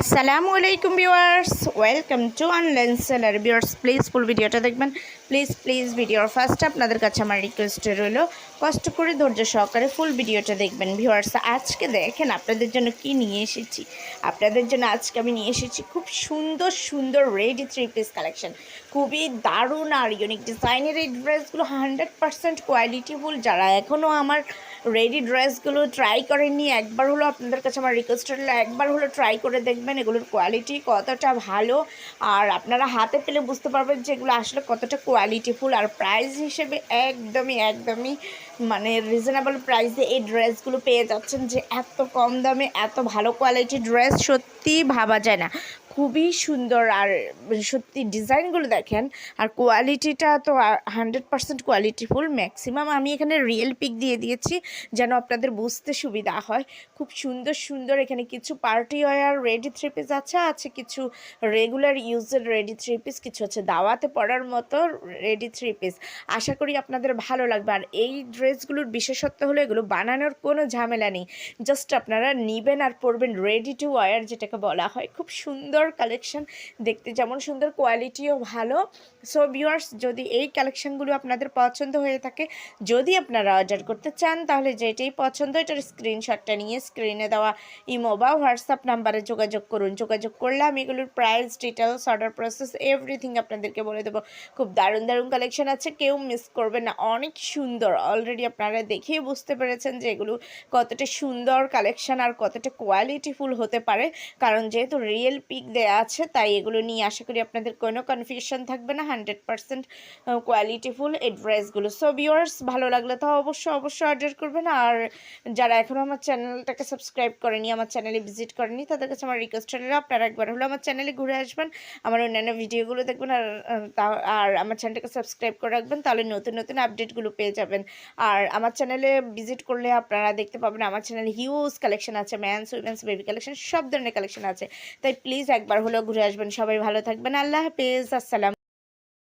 আসসালামু আলাইকুম viewers, welcome to online seller viewers please full ভিডিওটা দেখবেন। প্লিজ প্লিজ ভিডিওর ফার্স্ট আপনাদের কাছে আমার রিকোয়েস্ট রইল, কষ্ট করে ধৈর্য সহকারে ফুল ভিডিওটা দেখবেন। ভিউয়ার্স আজকে দেখেন আপনাদের জন্য কি নিয়ে এসেছি। আপনাদের জন্য আজকে আমি নিয়ে এসেছি খুব সুন্দর সুন্দর রেডি থ্রি পিস কালেকশন খুবই দারুণ আর ইউনিক ডিজাইনের এই ড্রেসগুলো হান্ড্রেড পারসেন্ট কোয়ালিটিফুল যারা এখনও আমার রেডি ড্রেসগুলো ট্রাই করেননি, একবার হলো আপনাদের কাছে আমার রিকোয়েস্ট হলো একবার হলো ট্রাই করে দেখবেন। এগুলোর কোয়ালিটি কতটা ভালো। আর আপনারা হাতে পেলে বুঝতে পারবেন যে এগুলো আসলে কতটা কোয়ালিটিফুল আর প্রাইস হিসেবে একদমই একদমই মানে রিজনেবল প্রাইসে এই ড্রেসগুলো পেয়ে যাচ্ছেন যে এত কম দামে, এত ভালো কোয়ালিটি ড্রেস সত্যি ভাবা যায় না। খুবই সুন্দর আর সত্যি ডিজাইনগুলো দেখেন, আর কোয়ালিটিটা তো হান্ড্রেড পার্সেন্ট কোয়ালিটিফুল ম্যাক্সিমাম আমি এখানে রিয়েল পিক দিয়ে দিয়েছি যেন আপনাদের বুঝতে সুবিধা হয়। খুব সুন্দর সুন্দর এখানে কিছু party wear ready three piece আছে আছে কিছু রেগুলার ইউজের রেডি থ্রি পিস কিছু হচ্ছে দাওয়াতে পড়ার মতো রেডি থ্রি পিস আশা করি আপনাদের ভালো লাগবে। আর এই ড্রেসগুলোর বিশেষত্ব হলো এগুলো বানানোর কোনো ঝামেলা নেই, জাস্ট আপনারা নিবেন আর পরবেন রেডি টু ওয়ার যেটাকে বলা হয়। খুব সুন্দর কালেকশন দেখতে, যেমন সুন্দর কোয়ালিটিও ভালো। সো ভিউয়ার্স যদি এই কালেকশনগুলো আপনাদের পছন্দ হয়ে থাকে, যদি আপনারা অর্ডার করতে চান, তাহলে যেটাই পছন্দ, এটার স্ক্রিনশটটা নিয়ে স্ক্রিনে দেওয়া ইমো বা হোয়াটসঅ্যাপ নাম্বারে যোগাযোগ করুন। যোগাযোগ করলে আমি এগুলোর price details order process everything আপনাদেরকে বলে দেবো। খুব দারুণ দারুণ কালেকশন আছে, কেউ মিস করবেন না। অনেক সুন্দর। অলরেডি আপনারা দেখেই বুঝতে পেরেছেন যে এগুলো কতটা সুন্দর কালেকশন আর কতটা কোয়ালিটিফুল হতে পারে। কারণ যেহেতু রিয়েল পিক দেওয়া আছে, তাই এগুলো নিয়ে আশা করি আপনাদের কোনো কনফিউশন থাকবে না। হান্ড্রেড পারসেন্ট কোয়ালিটিফুল এই ড্রেসগুলো সো ভিউয়ার্স ভালো লাগলে তো অবশ্যই অবশ্যই অর্ডার করবেন। আর যারা এখনও আমার চ্যানেলটাকে সাবস্ক্রাইব করেনি, আমার চ্যানেলে ভিজিট করেনি, তাদের কাছে আমার রিকোয়েস্ট হলো আপনারা একবার হলো আমার চ্যানেলে ঘুরে আসবেন, আমার অন্যান্য ভিডিওগুলো দেখবেন, আর আর আমার চ্যানেলটাকে সাবস্ক্রাইব করে রাখবেন, তাহলে নতুন নতুন আপডেটগুলো পেয়ে যাবেন। আর আমার চ্যানেলে ভিজিট করলে আপনারা দেখতে পাবেন, আমার চ্যানেলে হিউজ কালেকশন আছে ম্যানস উইমেন্স বেবি কালেকশন সব ধরনের কালেকশন আছে। তাই প্লিজ একবার হলেও ঘুরে আসবেন। সবাই ভালো থাকবেন। আল্লাহ হাফিজ। আসসালাম